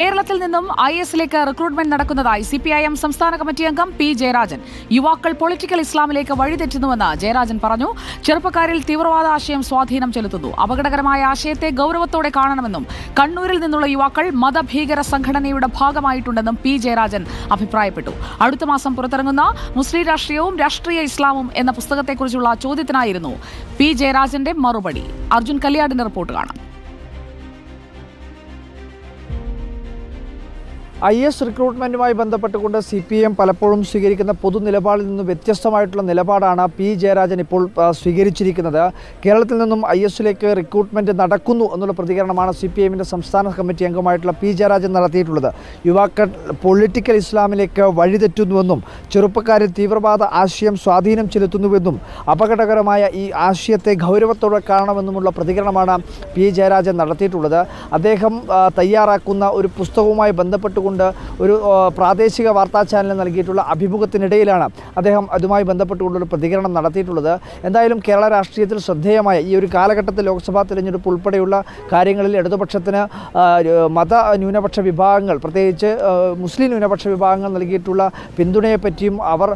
കേരളത്തിൽ നിന്നും ഐ എസിലേക്ക് റിക്രൂട്ട്മെന്റ് നടക്കുന്നതായി സി പി ഐ എം സംസ്ഥാന കമ്മിറ്റി അംഗം പി ജയരാജൻ. യുവാക്കൾ പൊളിറ്റിക്കൽ ഇസ്ലാമിലേക്ക് വഴിതെറ്റുന്നുവെന്ന് ജയരാജൻ പറഞ്ഞു. ചെറുപ്പക്കാരിൽ തീവ്രവാദ ആശയം സ്വാധീനം ചെലുത്തുന്നു. അപകടകരമായ ആശയത്തെ ഗൗരവത്തോടെ കാണണമെന്നും കണ്ണൂരിൽ നിന്നുള്ള യുവാക്കൾ മതഭീകര സംഘടനയുടെ ഭാഗമായിട്ടുണ്ടെന്നും പി ജയരാജൻ അഭിപ്രായപ്പെട്ടു. അടുത്ത മാസം പുറത്തിറങ്ങുന്ന മുസ്ലിം രാഷ്ട്രീയവും രാഷ്ട്രീയ ഇസ്ലാമും എന്ന പുസ്തകത്തെക്കുറിച്ചുള്ള ചോദ്യത്തിനായിരുന്നു പി ജയരാജന്റെ മറുപടി. അർജുൻ കല്യാടിന്റെ റിപ്പോർട്ട് കാണാം. ഐ എസ് റിക്രൂട്ട്മെന്റുമായി ബന്ധപ്പെട്ടുകൊണ്ട് സി പി എം പലപ്പോഴും സ്വീകരിക്കുന്ന പൊതു നിലപാടിൽ നിന്നും വ്യത്യസ്തമായിട്ടുള്ള നിലപാടാണ് പി ജയരാജൻ ഇപ്പോൾ സ്വീകരിച്ചിരിക്കുന്നത്. കേരളത്തിൽ നിന്നും ഐ എസിലേക്ക് റിക്രൂട്ട്മെന്റ് നടക്കുന്നു എന്നുള്ള പ്രതികരണമാണ് സി പി എമ്മിന്റെ സംസ്ഥാന കമ്മിറ്റി അംഗമായിട്ടുള്ള പി ജയരാജൻ നടത്തിയിട്ടുള്ളത്. യുവാക്കൾ പൊളിറ്റിക്കൽ ഇസ്ലാമിലേക്ക് വഴിതെറ്റുന്നുവെന്നും ചെറുപ്പക്കാരിൽ തീവ്രവാദ ആശയം സ്വാധീനം ചെലുത്തുന്നുവെന്നും അപകടകരമായ ഈ ആശയത്തെ ഗൗരവത്തോടെ കാണണമെന്നുമുള്ള പ്രതികരണമാണ് പി ജയരാജൻ നടത്തിയിട്ടുള്ളത്. അദ്ദേഹം തയ്യാറാക്കുന്ന ഒരു പുസ്തകവുമായി ബന്ധപ്പെട്ടുകൊണ്ട് ഒരു പ്രാദേശിക വാർത്താ ചാനലിന് നൽകിയിട്ടുള്ള അഭിമുഖത്തിനിടയിലാണ് അദ്ദേഹം അതുമായി ബന്ധപ്പെട്ടുകൊണ്ടൊരു പ്രതികരണം നടത്തിയിട്ടുള്ളത്. എന്തായാലും കേരള രാഷ്ട്രീയത്തിൽ ശ്രദ്ധേയമായ ഈ ഒരു കാലഘട്ടത്തിൽ ലോക്സഭാ തിരഞ്ഞെടുപ്പ് ഉൾപ്പെടെയുള്ള കാര്യങ്ങളിൽ ഇടതുപക്ഷത്തിന് മത ന്യൂനപക്ഷ വിഭാഗങ്ങൾ പ്രത്യേകിച്ച് മുസ്ലിം ന്യൂനപക്ഷ വിഭാഗങ്ങൾ നൽകിയിട്ടുള്ള പിന്തുണയെപ്പറ്റിയും അവർ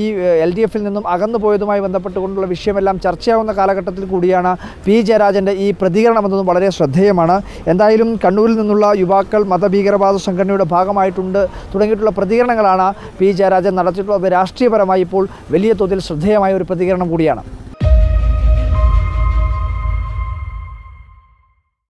ഈ എൽ ഡി എഫിൽ നിന്നും അകന്നു പോയതുമായി ബന്ധപ്പെട്ടുകൊണ്ടുള്ള വിഷയമെല്ലാം ചർച്ചയാവുന്ന കാലഘട്ടത്തിൽ കൂടിയാണ് പി. ജയരാജന്റെ ഈ പ്രതികരണം എന്നതും വളരെ ശ്രദ്ധേയമാണ്. എന്തായാലും കണ്ണൂരിൽ നിന്നുള്ള യുവാക്കൾ മതഭീകരവാദ സംഘടനയുടെ ഭാഗമായിട്ടുണ്ട്. തുടങ്ങിയിട്ടുള്ള പ്രതികരണങ്ങളാണ് പി ജയരാജൻ നടത്തിയിട്ടുള്ളത്. രാഷ്ട്രീയപരമായി ഇപ്പോൾ വലിയ തോതിൽ ശ്രദ്ധേയമായ ഒരു പ്രതികരണം കൂടിയാണ്.